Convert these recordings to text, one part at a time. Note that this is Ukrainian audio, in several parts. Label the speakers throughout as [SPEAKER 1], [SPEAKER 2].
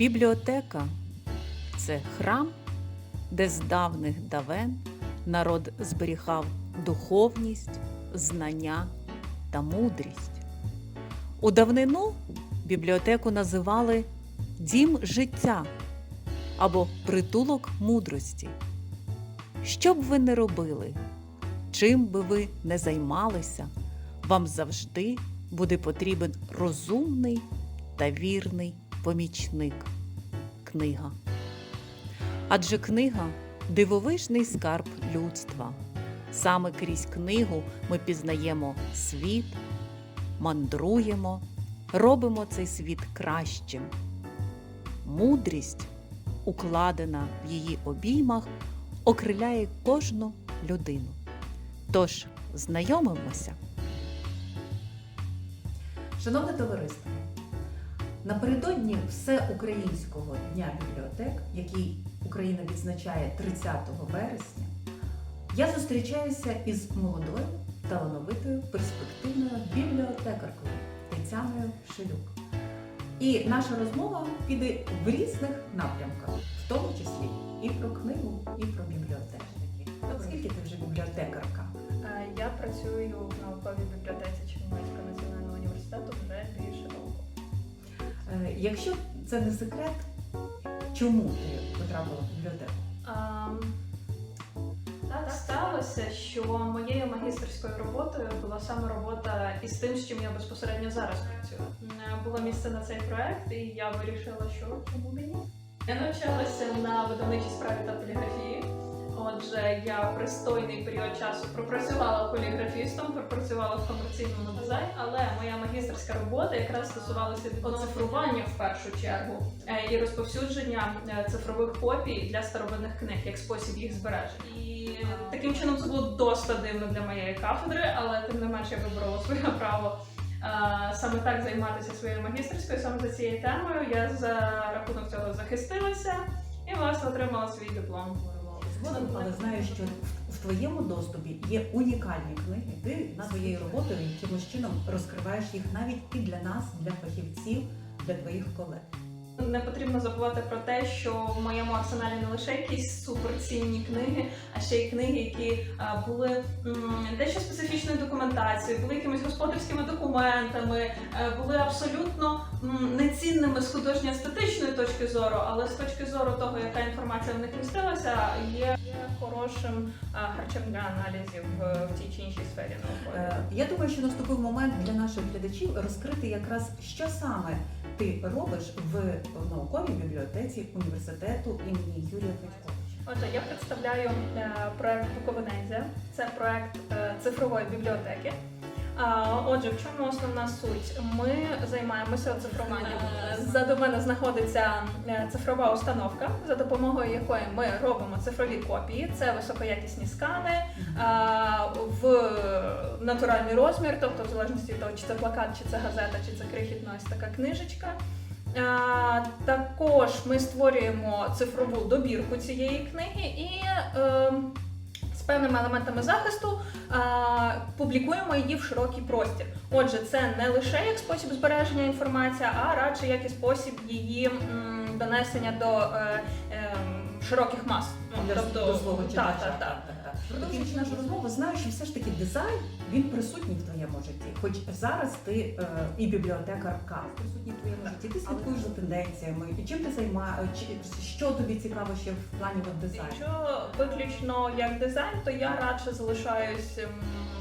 [SPEAKER 1] Бібліотека це храм, де з давних давен народ зберігав духовність, знання та мудрість. У давнину бібліотеку називали дім життя або притулок мудрості. Що б ви не робили, чим би ви не займалися, вам завжди буде потрібен розумний та вірний помічник книга. Адже книга дивовижний скарб людства. Саме крізь книгу ми пізнаємо світ, мандруємо, робимо цей світ кращим. Мудрість, укладена в її обіймах, окриляє кожну людину. Тож знайомимося.
[SPEAKER 2] Шановне товариство, напередодні Всеукраїнського дня бібліотек, який Україна відзначає 30 вересня, я зустрічаюся із молодою, талановитою, перспективною бібліотекаркою Тетяною Шелюк. І наша розмова піде в різних напрямках, в тому числі і про книгу, і про бібліотечники. От скільки ти вже бібліотекарка?
[SPEAKER 3] Е, Я працюю в науковій бібліотеці Чернівецького національного
[SPEAKER 2] Якщо це не секрет, чому ти потрапила в бібліотеку?
[SPEAKER 3] Так сталося, що моєю магістерською роботою була саме робота із тим, з чим я безпосередньо зараз працюю. Е, Було місце на цей проект, і я вирішила, що чому б і ні. Я навчалася на видавничій справі та поліграфії. Отже, я пристойний період часу пропрацювала поліграфістом, пропрацювала в комерційному дизайні, але моя магістерська робота якраз стосувалася оцифрування в першу чергу е, і розповсюдження е, цифрових копій для старовинних книг як спосіб їх збереження. І таким чином це було досить дивно для моєї кафедри, але тим не менше я вибрала своє право. е, Саме так займатися своєю магістерською, саме за цією темою. Я за рахунок цього захистилася і власне отримала свій диплом.
[SPEAKER 2] Але знаю, що в твоєму доступі є унікальні книги. Ти на своєю роботою якимось чином розкриваєш їх навіть і для нас, для фахівців, для твоїх колег.
[SPEAKER 3] Не потрібно забувати про те, що в моєму арсеналі не лише якісь суперцінні книги, а ще й книги, які були дещо специфічною документацією, були якимись господарськими документами, е, були абсолютно нецінними з художньо-естетичної точки зору, але з точки зору того, яка інформація в них містилася, є, хорошим харчем для аналізів в, в тій чи іншій сфері науковій.
[SPEAKER 2] Е, Я думаю, що наступив момент для наших глядачів розкрити якраз що саме ти робиш в науковій бібліотеці університету імені Юрія Федьковича.
[SPEAKER 3] Отже, я представляю е, проект Буковинезія. Це проект е, цифрової бібліотеки. Отже, в чому основна суть? Ми займаємося оцифруванням. Е, Ззаду мене знаходиться е, цифрова установка, за допомогою якої ми робимо цифрові копії. Це високоякісні скани в натуральний розмір, тобто в залежності від того, чи це плакат, чи це газета, чи це крихітна ось така книжечка. Також ми створюємо цифрову добірку цієї книги і е, з певними елементами захисту публікуємо її в широкий простір. Отже, це не лише як спосіб збереження інформації, а радше як і спосіб її донесення до е, е, широких мас. Ну,
[SPEAKER 2] Для
[SPEAKER 3] тобто, та, та, та.
[SPEAKER 2] Продовжуючи нашу розмову, знаю, що все ж таки дизайн він присутній в твоєму житті. Хоч зараз ти е, і бібліотекарка присутній в твоєму житті. Ти слідкуєш за тенденціями, і чим ти займаєшся, що тобі цікаво ще в плані дизайну?
[SPEAKER 3] Якщо виключно як дизайн, то я радше залишаюсь м,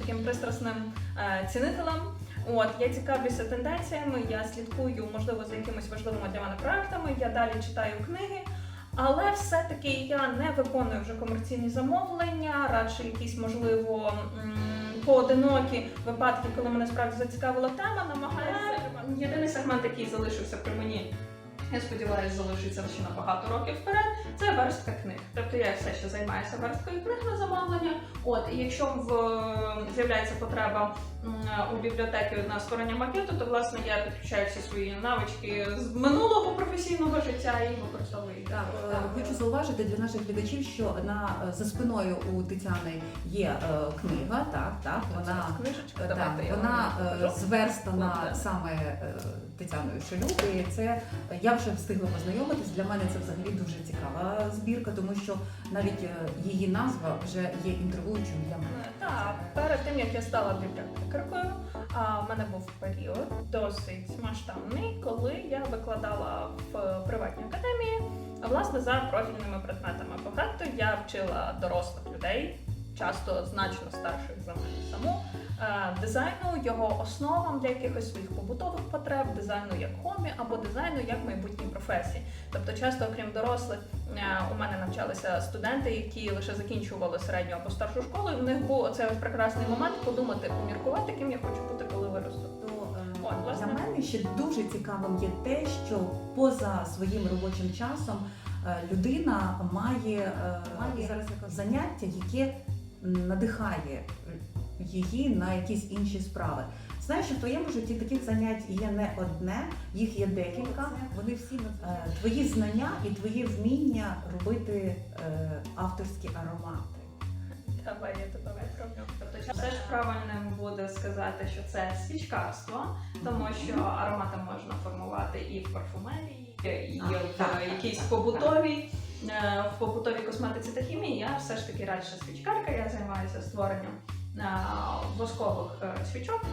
[SPEAKER 3] таким пристрасним е, цінителем. От я цікавлюся тенденціями, я слідкую, можливо, за якимись важливими для мене проектами. Я далі читаю книги. Але все-таки я не виконую вже комерційні замовлення, радше якісь, можливо, поодинокі випадки, коли мене справді зацікавила тема, намагаюся. Єдиний сегмент, який залишився при мені, я сподіваюся, залишиться ще на багато років вперед. Це верстка книг. Тобто я все ще займаюся версткою книг на замовлення. От і якщо в з'являється потреба у бібліотеки на створення макету, то власне я підключаю всі свої навички з минулого професійного життя і використовую їх.
[SPEAKER 2] Так, е, хочу зауважити для наших глядачів, що на е, за спиною у Тетяни є е, книга, так, так, вона
[SPEAKER 3] книжечка.
[SPEAKER 2] е,
[SPEAKER 3] Давайте
[SPEAKER 2] так, вона е, зверстана
[SPEAKER 3] Ладно.
[SPEAKER 2] саме е, Тетяною Шелюк, і це е, я вже встигла познайомитись. Для мене це взагалі дуже цікава збірка, тому що навіть е, її назва вже є інтригуючою для мене.
[SPEAKER 3] Так, перед тим як я стала бібліотекаркою, в мене був період досить масштабний, коли я викладала в приватній академії, власне за профільними предметами. Багато я вчила дорослих людей, часто значно старших за мене саму. Е, Дизайну, його основам для якихось своїх побутових потреб, дизайну як хобі або дизайну як майбутній професії. Тобто, часто, окрім дорослих, е, у мене навчалися студенти, які лише закінчували середню або старшу школу, і в них був оцей ось прекрасний момент подумати, поміркувати, ким я хочу бути, коли виросту.
[SPEAKER 2] То е,
[SPEAKER 3] От, власне.
[SPEAKER 2] для мене ще дуже цікавим є те, що поза своїм робочим часом людина має,
[SPEAKER 3] Має.
[SPEAKER 2] заняття, яке надихає її на якісь інші справи. Знаєш, що в твоєму житті таких занять є не одне, їх є декілька. Вони всі е, твої знання і твої вміння робити е, авторські аромати.
[SPEAKER 3] Давай я тебе виправлю. Тобто, все ж правильним буде сказати, що це свічкарство, тому що аромати можна формувати і в парфумерії, і
[SPEAKER 2] А,
[SPEAKER 3] в
[SPEAKER 2] так,
[SPEAKER 3] якійсь
[SPEAKER 2] так,
[SPEAKER 3] побутовій. е, В побутовій косметиці та хімії я все ж таки радше свічкарка, я займаюся створенням воскових е, свічок.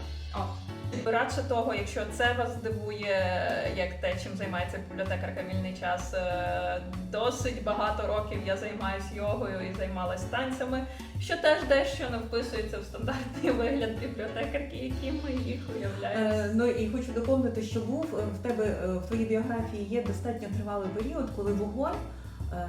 [SPEAKER 3] Радше того, якщо це вас здивує, як те, чим займається бібліотекарка вільний час, е, досить багато років я займаюся йогою і займалась танцями, що теж дещо не вписується в стандартний вигляд бібліотекарки, які ми їх уявляємо.
[SPEAKER 2] Е, ну і хочу доповнити, що був е, в тебе в твоїй біографії є достатньо тривалий період, коли вогонь. Е,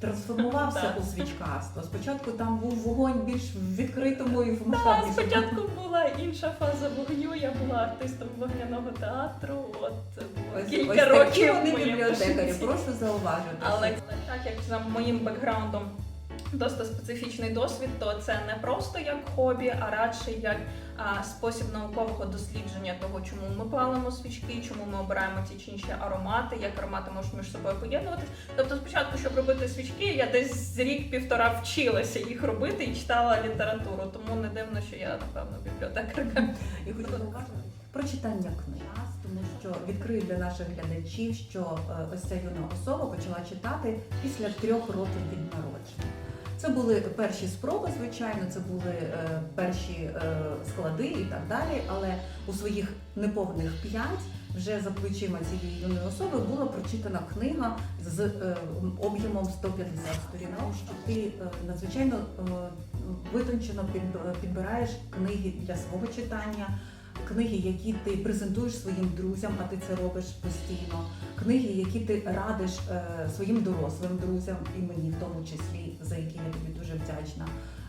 [SPEAKER 2] Трансформувався у свічкарство. Спочатку там був вогонь більш в відкритому і в
[SPEAKER 3] масштабі.
[SPEAKER 2] Так,
[SPEAKER 3] спочатку була інша фаза вогню, я була артистом вогняного театру. От
[SPEAKER 2] Ось,
[SPEAKER 3] кілька
[SPEAKER 2] ось
[SPEAKER 3] років.
[SPEAKER 2] вони бібліотекарі,
[SPEAKER 3] Прошу
[SPEAKER 2] просто зауважити.
[SPEAKER 3] Але так як за моїм бекграундом досить специфічний досвід, то це не просто як хобі, а радше як а, спосіб наукового дослідження того, чому ми палимо свічки, чому ми обираємо ті чи інші аромати, як аромати можуть між собою поєднуватись. Тобто, спочатку, щоб робити свічки, я десь з рік-півтора вчилася їх робити і читала літературу. Тому не дивно, що я напевно бібліотекарка.
[SPEAKER 2] І хочу зауважити про читання книг, тому що відкрию для наших глядачів, що е, ось ця юна особа почала читати після трьох років від народження. Це були перші спроби, звичайно, це були е, перші е, склади і так далі. Але у своїх неповних п'ять вже за плечима цієї юної особи була прочитана книга з е, об'ємом 150 сторінок. Що ти надзвичайно витончено підбираєш книги для свого читання, книги, які ти презентуєш своїм друзям, а ти це робиш постійно. Книги, які ти радиш е, своїм дорослим друзям, і мені в тому числі, за які я тобі дуже вдячна.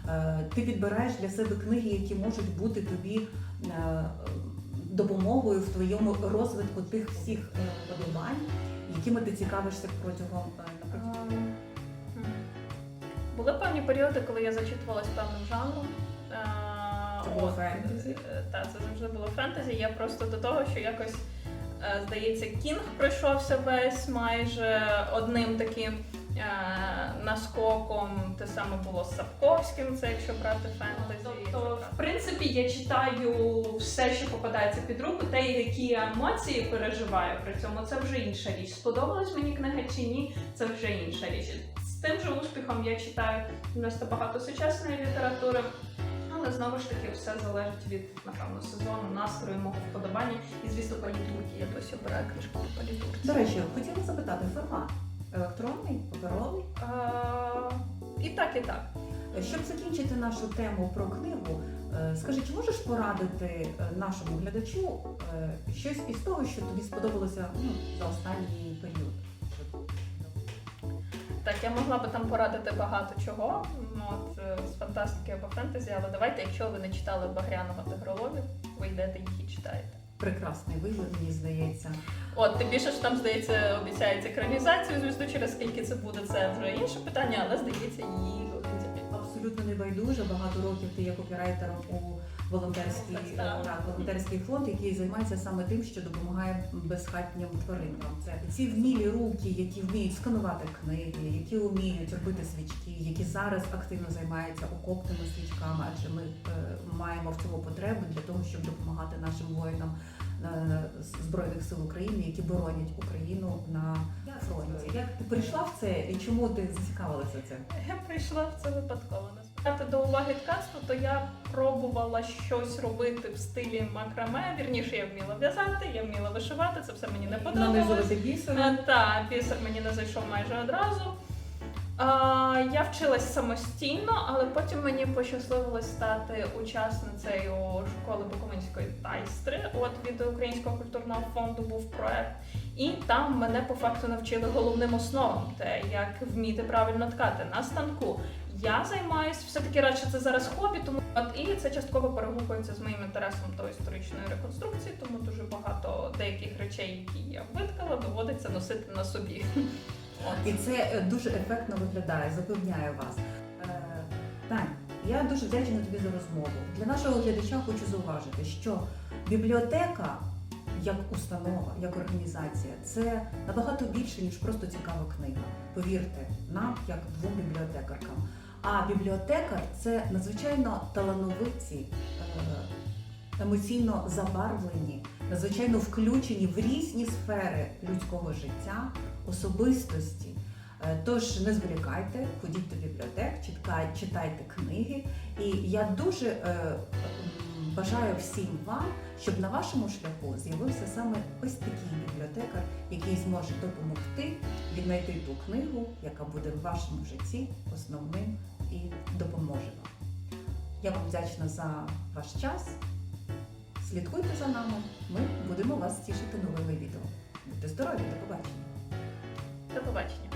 [SPEAKER 2] Е, ти підбираєш для себе книги, які можуть бути тобі е, допомогою в твоєму розвитку тих всіх вподобань, якими ти цікавишся протягом наприклад,
[SPEAKER 3] Ем. Були певні періоди, коли я зачитувалась певним жанром. Е,
[SPEAKER 2] було
[SPEAKER 3] от,
[SPEAKER 2] фентезі?
[SPEAKER 3] е, Так, це завжди було фентезі. Я просто до того, що якось, е, здається, Кінг пройшовся весь майже одним таким е, наскоком. Те саме було з Сапковським, це якщо брати фентезі. Тобто, в принципі, я читаю все, що попадається під руку, те, які емоції переживаю при цьому, це вже інша річ. Сподобалась мені книга чи ні, це вже інша річ. З тим же успіхом я читаю досить багато сучасної літератури. Але знову ж таки все залежить від напевно сезону, настрою, мого вподобання і звісно палітурки. Я досі обираю книжки по палітурці.
[SPEAKER 2] До речі, хотіла запитати формат електронний, паперовий.
[SPEAKER 3] Е, і так, і так.
[SPEAKER 2] Щоб закінчити нашу тему про книгу, е, скажи, чи можеш порадити е, нашому глядачу е, щось із того, що тобі сподобалося ну, за останній період?
[SPEAKER 3] Так, я могла би там порадити багато чого. Ну, от е, з фантастики або фентезі, але давайте, якщо ви не читали Багряного тигроловів, ви йдете їх і читаєте.
[SPEAKER 2] Прекрасний вигляд, мені здається.
[SPEAKER 3] От, тим більше, ж там, здається, обіцяється екранізацію, звісно, через скільки це буде, це вже інше питання, але здається, її в принципі.
[SPEAKER 2] Абсолютно небайдуже. Багато років ти є копірайтером у волонтерський,
[SPEAKER 3] Так,
[SPEAKER 2] волонтерський фонд, який займається саме тим, що допомагає безхатнім тваринкам. Це ці вмілі руки, які вміють сканувати книги, які вміють робити свічки, які зараз активно займаються окопними свічками, адже ми е, маємо в цьому потребу для того, щоб допомагати нашим воїнам Збройних сил України, які боронять Україну на фронті. Як ти прийшла в це і чому ти зацікавилася цим?
[SPEAKER 3] Я прийшла в це випадково. Насправді до уваги ткацтва, то я пробувала щось робити в стилі макраме. Вірніше, я вміла в'язати, я вміла вишивати, це все мені не подобалось.
[SPEAKER 2] Нанизувати бісер.
[SPEAKER 3] Е, Та, бісер мені не зайшов майже одразу. Я вчилась самостійно, але потім мені пощасливилось стати учасницею школи Буковинської тайстри. От від Українського культурного фонду був проект. І там мене по факту навчили головним основам, те, як вміти правильно ткати на станку. Я займаюся все-таки радше це зараз хобі, тому от і це частково перегукується з моїм інтересом до історичної реконструкції, тому дуже багато деяких речей, які я виткала, доводиться носити на собі.
[SPEAKER 2] І це е, дуже ефектно виглядає, запевняю вас. Е, Тань, я дуже вдячна тобі за розмову. Для нашого глядача хочу зауважити, що бібліотека як установа, як організація, це набагато більше, ніж просто цікава книга. Повірте, нам, як двом бібліотекаркам. А бібліотекар це надзвичайно талановиті, е, емоційно забарвлені, надзвичайно включені в різні сфери людського життя, особистості. Е, Тож не зволікайте, ходіть до бібліотек, читайте книги. І я дуже е, бажаю всім вам, щоб на вашому шляху з'явився саме ось такий бібліотекар, який зможе допомогти віднайти ту книгу, яка буде в вашому житті основним і допоможе вам. Я вам вдячна за ваш час. Слідкуйте за нами. Ми будемо вас тішити новими відео. Будьте здорові, до побачення.
[SPEAKER 3] До побачення.